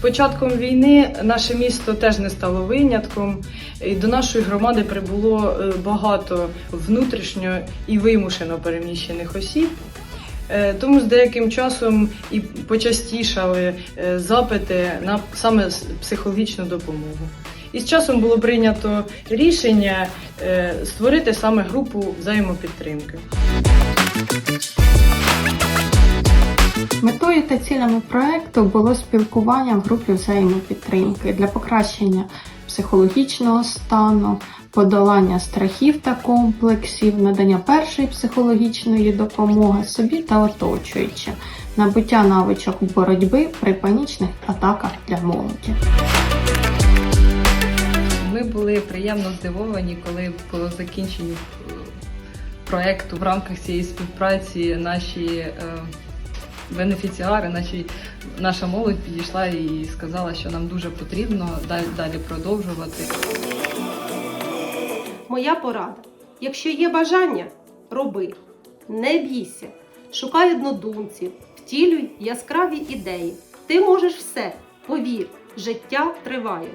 початком війни наше місто теж не стало винятком, і до нашої громади прибуло е, багато внутрішньо і вимушено переміщених осіб. Е, Тому з деяким часом і почастішали е, запити на саме психологічну допомогу. І з часом було прийнято рішення створити саме групу взаємопідтримки. Метою та цілями проекту було спілкування в групі взаємопідтримки для покращення психологічного стану, подолання страхів та комплексів, надання першої психологічної допомоги собі та оточуючим, набуття навичок боротьби при панічних атаках для молоді. Ми були приємно здивовані, коли по закінченню е, проекту в рамках цієї співпраці наші е, бенефіціари, наші, наша молодь підійшла і сказала, що нам дуже потрібно далі, далі продовжувати. Моя порада. Якщо є бажання, роби. Не бійся. Шукай однодумців, втілюй яскраві ідеї. Ти можеш все. Повір, життя триває.